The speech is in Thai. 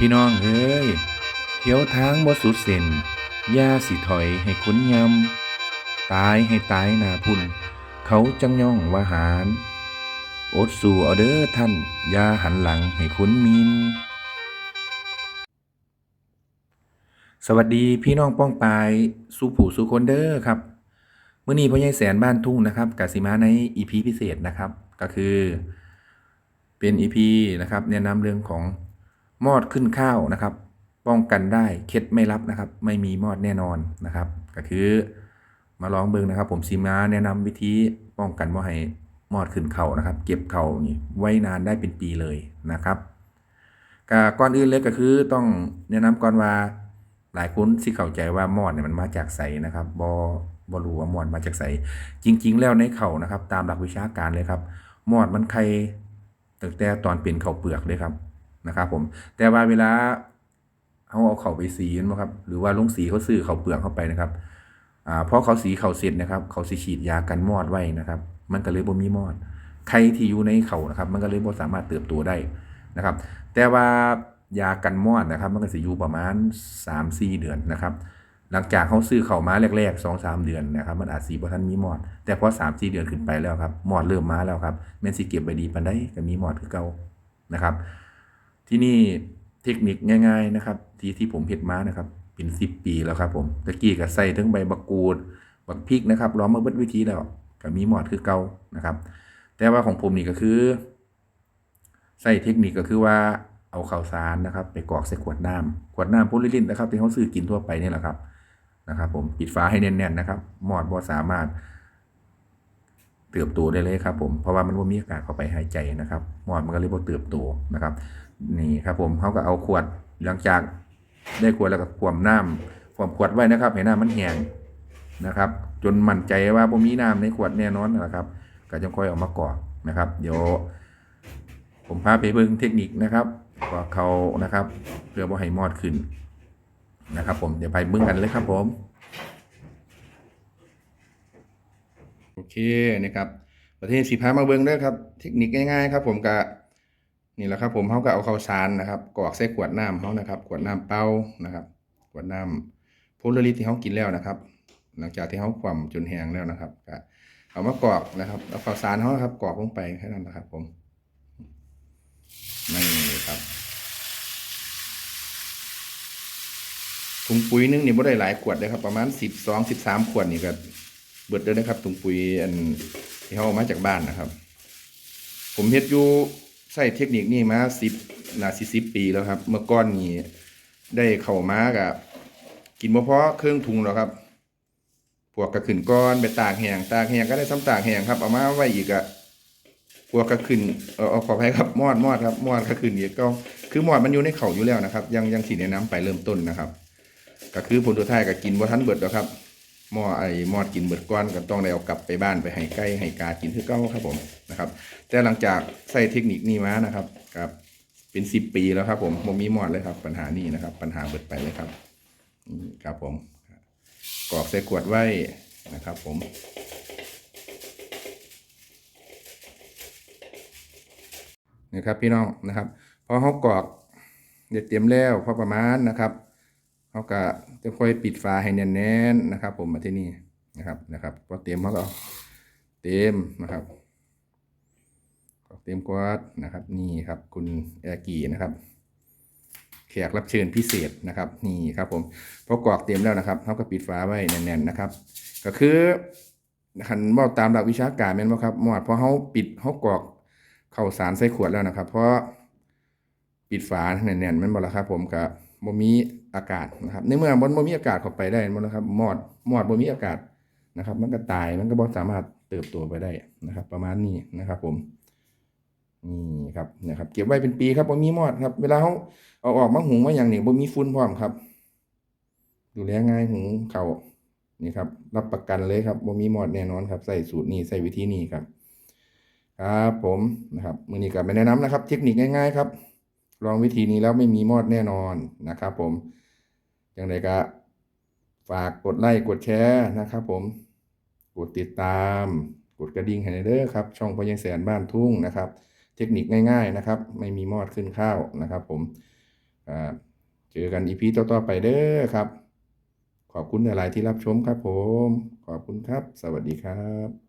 พี่น้องเอ้ยเที่ยวทางบ่สุดเส้นอย่าสิถอยให้คุ้นยำ ตายให้ตายหนาพุ่น เขาจังย่องว่าหารอดสู่เอาเด้อท่านอย่าหันหลังให้คุ้นมิน สวัสดีพี่น้องป้องปายสู่ผู้สู่คนเด้อครับมื้อนี้พ่อใหญ่แสนบ้านทุ่งนะครับกสิมาใน EP พิเศษนะครับ ก็คือเป็น EP นะครับแนะนำเรื่องของ มอดขึ้นข้าวนะครับ ป้องกันได้เคล็ดไม่ลับนะครับ ไม่มีมอดแน่นอนนะครับ ก็คือมาลองเบิ่งนะครับ ผมสิมาแนะนำวิธีป้องกันว่าให้มอดขึ้นเข่านะครับ เก็บเข่านี่ไว้นานได้เป็นปีเลยนะครับก็ก่อนอื่นเลยก็คือต้องแนะนำก่อนว่าหลายคนสิเข้าใจว่ามอดเนี่ยมันมาจากไสนะครับบอบรู้ว่ามอดมาจากไสจริง ๆ แล้วในเข่านะครับ ตามหลักวิชาการเลยครับมอดมันไข่ตั้งแต่ตอนเป็นเข้าเปลือกเลยครับ นะครับผมแต่ว่าเวลาเขาเอาเข้าไปสีนบ่ครับ หรือว่าลุงสีเขาซื้อเข้าเปลือกเข้าไปนะครับอ่าพอเขาสีเข่าเสร็จนะครับ เขาสิฉีดยากันมอดไว้นะครับ มันก็เลยบ่มีมอดไข่ที่อยู่ในเข่านะครับ มันก็เลยบ่สามารถเติบโตได้นะครับ แต่ว่ายากันมอดนะครับ มันก็สิอยู่ประมาณ3-4เดือนนะครับหลังจากเขาซื้อเข้ามาแรกๆ2-3เดือนนะครับมันอาจสิบ่ทันมีมอด แต่พอ3-4เดือนขึ้นไปแล้วครับมอดเริ่มมาแล้วครับแม่นสิเก็บไว้ดีปานใดก็มีมอดคือเก่านะครับ ที่นี่เทคนิคง่าย ๆ นะครับ ที่ที่ผมเฮ็ดมานะครับ เป็น10ปีแล้วครับ ผมตะกี้ก็ใส่ทั้งใบบักกูดบักพริกนะครับล้อมมาเบิดวิธีแล้วก็มีหมอดคือเก่านะครับ แต่ว่าของผมนี่ก็คือใส่เทคนิคก็คือว่าเอาข้าวสารนะครับ ไปกรอกใส่ขวดน้ำขวดน้ำโพลิลินนะครับที่เขาซื้อกินทั่วไปนี่แหละครับนะครับ ผมปิดฝาให้แน่นๆนะครับหมอดบ่สามารถ เติบโตได้เลยครับผมเพราะว่ามันบ่มีอากาศเข้าไปหายใจนะครับหมอดมันก็เลยบ่เติบโตนะครับ นี่ครับผมเขาก็เอาขวดหลังจากได้ขวดแล้วก็ขวมน้ำขวมขวดไว้นะครับให้น้ำมันแห้งนะครับ จนมั่นใจว่าบ่มีน้ำในขวดแน่นอนนะครับก็จะค่อยเอามากรอกนะครับ เดี๋ยว ผมพาไปเบิ่งเทคนิคนะครับกรอกเขานะครับ เพื่อบ่ให้มอดขึ้นนะครับ ผมเดี๋ยวไปเบิ่งกันเลยครับผม โอเคนะครับประเทศสีพามาเบิ่งด้อครับ เทคนิคง่ายๆครับ ผมก็นี่แหละครับ ผมเขาก็เอาข้าวสารนะครับกรอกใส่ขวดน้ำเขานะครับ ขวดน้ำเปล่านะครับ ขวดน้ำโพลาริสที่เขากินแล้วนะครับ หลังจากที่เขาความจนแห้งแล้วนะครับก็เอามากรอกนะครับเอาข้าวสารเขาครับกรอกลงไปแค่นั้นนะครับ ผมนี่ครับถุงปุ๋ยนึงนี่บ่ได้หลายขวดเลยครับ ประมาณสิบสองสิบสามขวดนี่ก็ เบิดเลยนะครับถุงปุ๋ยอันที่เขาเอามาจากบ้านนะครับ ผมเฮ็ดอยู่ใช้เทคนิคนี้มาสิบนาสิสิบปีแล้วครับ เมื่อก่อนนี่ได้เข้ามากับกินบ่พอเครื่องถุงแล้วครับพวกกระขึ้นก้อนไปตากแห้งตากแห้งก็ได้ซ้ำตากแห้งครับเอามาไว้อีกอะพวกกระขึ้นเออเอาขออภัยครับมอดมอดครับมอดกระขึ้นอีกก็คือมอดมันอยู่ในเข่าอยู่แล้วนะครับ ยังยังสีแนน้ำไปเริ่มต้นนะครับ ก็คือผลตัวท้ายก็กินบ่ทันเบิดแล้วครับ หม้อไอ้มอดกินเบิดก้อนก็ต้องได้เอากลับไปบ้านไปให้ไก่ให้กากินคือเก่าครับผมนะครับ แต่หลังจากใส่เทคนิคนี้มานะครับครับเป็นสิบปีแล้วครับผมผมมีหมอดเลยครับ ปัญหานี้นะครับ ปัญหาเบิดไปเลยครับอืมครับผมกรอกใส่ขวดไว้นะครับผมนี่ครับพี่น้องนะครับพอเขากรอกเด็ดเตรียมแล้วพอประมาณนะครับ เขาก็จะค่อยปิดฝาให้แน่นๆนะครับ ผมมาที่นี่นะครับนะครับพอเตรียมเขาก็เต็มนะครับกรอกเต็มกวาดนะครับ นี่ครับ คุณแอร์กีนะครับแขกรับเชิญพิเศษนะครับ นี่ครับผมพอกรอกเต็มแล้วนะครับเขาก็ปิดฝาไว้แน่นๆนะครับ ก็คือหันบอกตามหลักวิชาการแม่นบ่ครับหมอดพอเขาปิดเขากรอกเข้าสารใส่ขวดแล้วนะครับ เพราะปิดฝาแน่นๆแม่นบ่ล่ะครับ ผมกับบ่มี อากาศนะครับ ในเมื่อมันบ่มีอากาศเข้าไปได้บ่ล่ะครับมอดมอดบ่มีอากาศนะครับ มันก็ตายมันก็บ่สามารถเติบโตไปได้นะครับ ประมาณนี้นะครับ ผมนี่ครับนะครับเก็บไว้เป็นปีครับบ่มีมอดครับ เวลาเขาเอาออกมาหุงมาอย่างนี้บ่มีฝุ่นพร้อมครับ ดูแลง่ายหุงเขานี่ครับ รับประกันเลยครับบ่มีมอดแน่นอนครับใส่สูตรนี้ใส่วิธีนี้ครับ ครับผมนะครับมือนี้ก็ไม่แนะนำนะครับ เทคนิคง่าย ๆ ครับลองวิธีนี้แล้วไม่มีมอดแน่นอนนะครับ ผม อย่างไรก็ฝากกดไลค์กดแชร์นะครับผม กดติดตาม กดกระดิ่งให้เด้อครับ ช่องพยังแสนบ้านทุ่งนะครับ เทคนิคง่ายๆนะครับ ไม่มีมอดขึ้นข้าวนะครับ ผมเจอกันอีพีต่อๆไปเด้อครับ ขอบคุณหลายๆที่รับชมครับผม ขอบคุณครับ สวัสดีครับ